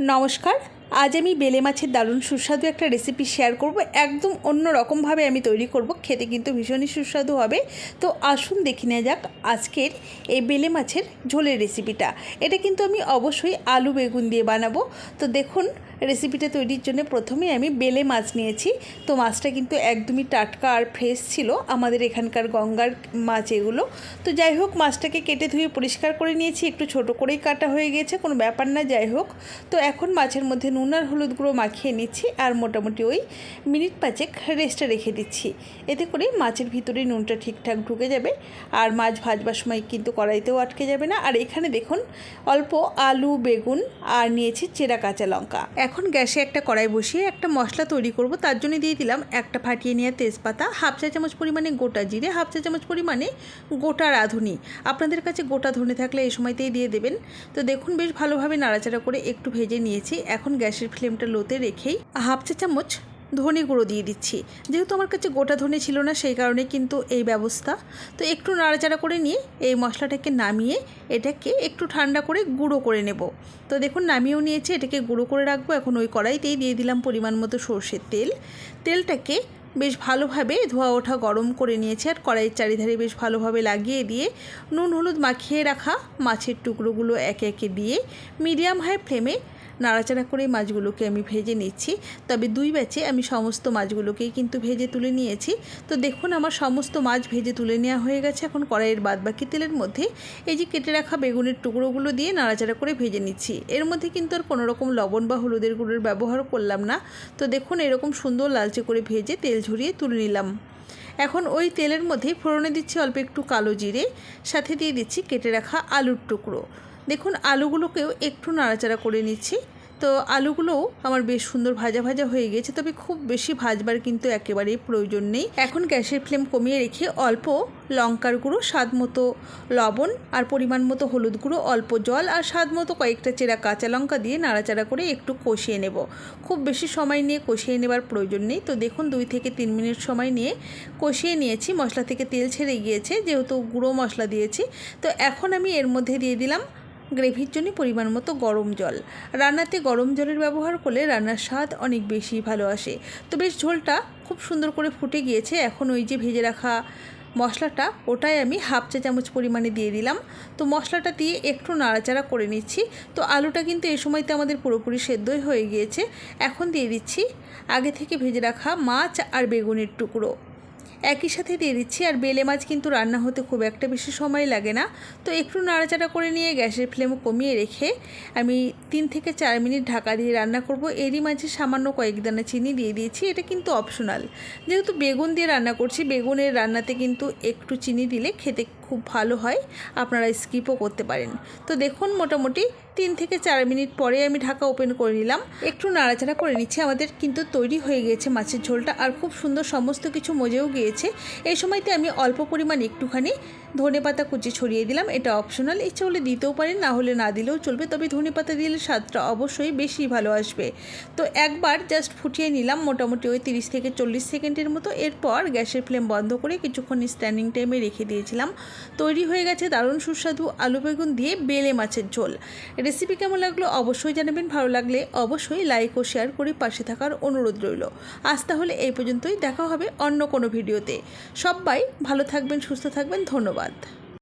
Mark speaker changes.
Speaker 1: নমস্কার। আজ আমি বেলে মাছের দারুণ সুস্বাদু একটা রেসিপি শেয়ার করব। একদম অন্য রকমভাবে আমি তৈরি করব। খেতে কিন্তু ভীষণই সুস্বাদু হবে। তো আসুন দেখি নেওয়া যাক আজকের এই বেলে মাছের ঝোলের রেসিপিটা এটা কিন্তু আমি অবশ্যই আলু বেগুন দিয়ে বানাবো। তো দেখুন রেসিপিটা তৈরির জন্য প্রথমেই আমি বেলে মাছ নিয়েছি। তো মাছটা কিন্তু একদমই টাটকা আর ফ্রেশ ছিল আমাদের এখানকার গঙ্গার মাছ এগুলো। তো যাই হোক, মাছটাকে কেটে ধুয়ে পরিষ্কার করে নিয়েছি। একটু ছোট করেই কাটা হয়ে গিয়েছে কোনো ব্যাপার না, যাই হোক। তো এখন মাছের মধ্যে নুন আর হলুদ গুঁড়ো মাখিয়ে নিচ্ছি আর মোটামুটি ওই মিনিট পাঁচেক রেস্টে রেখে দিচ্ছি। এতে করে মাছের ভিতরে নুনটা ঠিকঠাক ঢুকে যাবে আর মাছ ভাজবার সময় কিন্তু কড়াইতেও আটকে যাবে না। আর এখানে দেখুন, অল্প আলু, বেগুন আর নিয়েছি চেরা কাঁচা লঙ্কা। এখন গ্যাসে একটা কড়াই বসিয়ে একটা মশলা তৈরি করব। তার জন্য দিয়ে দিলাম একটা ফাটিয়ে নেওয়া তেজপাতা, হাফ চা চামচ পরিমাণে গোটা জিরে, হাফ চা চামচ পরিমাণে গোটা রাঁধুনি। আপনাদের কাছে গোটা ধনে থাকলে এই সময়তেই দিয়ে দেবেন। তো দেখুন, বেশ ভালোভাবে নাড়াচাড়া করে একটু ভেজে নিয়েছি। এখন গ্যাসের ফ্লেমটা লোতে রেখেই হাফ চা চামচ ধনে গুঁড়ো দিয়ে দিচ্ছি। যেহেতু আমার কাছে গোটা ধনে ছিল না, সেই কারণে কিন্তু এই ব্যবস্থা। তো একটু নাড়াচাড়া করে নিয়ে এই মশলাটাকে নামিয়ে এটাকে একটু ঠান্ডা করে গুঁড়ো করে নেব। তো দেখুন, নামিয়েও নিয়েছি, এটাকে গুঁড়ো করে রাখব। এখন ওই কড়াইতেই দিয়ে দিলাম পরিমাণ মতো সর্ষের তেল। তেলটাকে বেশ ভালোভাবে ধোয়া ওঠা গরম করে নিয়েছি আর কড়াইয়ের চারিধারে বেশ ভালোভাবে লাগিয়ে দিয়ে নুন, হলুদ মাখিয়ে রাখা মাছের টুকরোগুলো একে একে দিয়ে মিডিয়াম হাই ফ্লেমে নাড়াচাড়া করে মাছগুলোকে আমি ভেজে নিচ্ছি। তবে দুই ব্যাচে আমি সমস্ত মাছগুলোকেই কিন্তু ভেজে তুলে নিয়েছি। তো দেখুন, আমার সমস্ত মাছ ভেজে তুলে নেওয়া হয়ে গেছে। এখন কড়াইয়ের বাদবাকি তেলের মধ্যে এই যে কেটে রাখা বেগুনের টুকরোগুলো দিয়ে নাড়াচাড়া করে ভেজে নিচ্ছি। এর মধ্যে কিন্তু আর কোনো রকম লবণ বা হলুদের গুঁড়োর ব্যবহার করলাম না। তো দেখুন, এরকম সুন্দর লালচে করে ভেজে তেল ঝরিয়ে তুলে নিলাম। এখন ওই তেলের মধ্যে ফোড়নে দিচ্ছি অল্প একটু কালো জিরে। সাথে দিয়ে দিচ্ছি কেটে রাখা আলুর টুকরো। দেখুন, আলুগুলোকেও একটু নাড়াচাড়া করে নিচ্ছি। তো আলুগুলোও আমার বেশ সুন্দর ভাজা ভাজা হয়ে গেছে, তবে খুব বেশি ভাজবার কিন্তু একেবারেই প্রয়োজন নেই। এখন গ্যাসের ফ্লেম কমিয়ে রেখে অল্প লঙ্কার গুঁড়ো, স্বাদ মতো লবণ আর পরিমাণ মতো হলুদ গুঁড়ো, অল্প জল আর স্বাদ মতো কয়েকটা চেরা কাঁচা লঙ্কা দিয়ে নাড়াচাড়া করে একটু কষিয়ে নেব। খুব বেশি সময় নিয়ে কষিয়ে নেবার প্রয়োজন নেই। তো দেখুন, দুই থেকে তিন মিনিট সময় নিয়ে কষিয়ে নিয়েছি। মশলা থেকে তেল ছেড়ে গিয়েছে, যেহেতু গুঁড়ো মশলা দিয়েছি। তো এখন আমি এর মধ্যে দিয়ে দিলাম গ্রেভির জন্য পরিমাণ মতো গরম জল। রান্নাতে গরম জলের ব্যবহার করলে রান্নার স্বাদ অনেক বেশি ভালো আসে। তো বেশ ঝোলটা খুব সুন্দর করে ফুটে গিয়েছে। এখন ওই যে ভেজে রাখা মশলাটা, ওটাই আমি হাফ চা চামচ পরিমাণে দিয়ে দিলাম। তো মশলাটা দিয়ে একটু নাড়াচাড়া করে নিচ্ছি। তো আলুটা কিন্তু এই সময়তে আমাদের পুরোপুরি সেদ্ধই হয়ে গিয়েছে। এখন দিয়ে দিচ্ছি আগে থেকে ভেজে রাখা মাছ আর বেগুনের টুকরো। একই সাথে দিয়ে দিচ্ছি, আর বেলে মাছ কিন্তু রান্না হতে খুব একটা বেশি সময় লাগে না। তো একটু নাড়াচাড়া করে নিয়ে গ্যাসের ফ্লেম কমিয়ে রেখে আমি তিন থেকে চার মিনিট ঢাকা দিয়ে রান্না করব। এরই মাঝে সামান্য কয়েক দানা চিনি দিয়ে দিয়েছি, এটা কিন্তু অপশনাল যেহেতু বেগুন দিয়ে রান্না করছি, বেগুনের রান্নাতে কিন্তু একটু চিনি দিলে খেতে খুব ভালো হয়, আপনারা স্কিপও করতে পারেন। তো দেখুন, মোটামুটি তিন থেকে চার মিনিট পরে আমি ঢাকা ওপেন করে নিলাম। একটু নাড়াচাড়া করে নিচ্ছি, আমাদের কিন্তু তৈরি হয়ে গিয়েছে মাছের ঝোলটা, আর খুব সুন্দর সমস্ত কিছু মজেও গিয়েছে। এই সময়তে আমি অল্প পরিমাণ একটুখানি ধনে পাতা কুচি ছড়িয়ে দিলাম, এটা অপশনাল ইচ্ছে হলে দিতেও পারেন, না হলে না দিলেও চলবে, তবে ধনে পাতা দিলে স্বাদটা অবশ্যই বেশি ভালো আসবে। তো একবার জাস্ট ফুটিয়ে নিলাম, মোটামুটি ওই তিরিশ থেকে চল্লিশ সেকেন্ডের মতো, এরপর গ্যাসের ফ্লেম বন্ধ করে কিছুক্ষণ স্ট্যান্ডিং টাইমে রেখে দিয়েছিলাম। তৈরি হয়ে গেছে দারুণ সুস্বাদু আলু বেগুন দিয়ে বেলে মাছের ঝোল। রেসিপি কেমন লাগল অবশ্যই জানাবেন, ভালো লাগলে অবশ্যই লাইক ও শেয়ার করে পাশে থাকার অনুরোধ রইল। আজ তাহলে এই পর্যন্তই, দেখা হবে অন্য কোনো ভিডিওতে সবাই ভালো থাকবেন, সুস্থ থাকবেন, ধন্যবাদ। धन्यवाद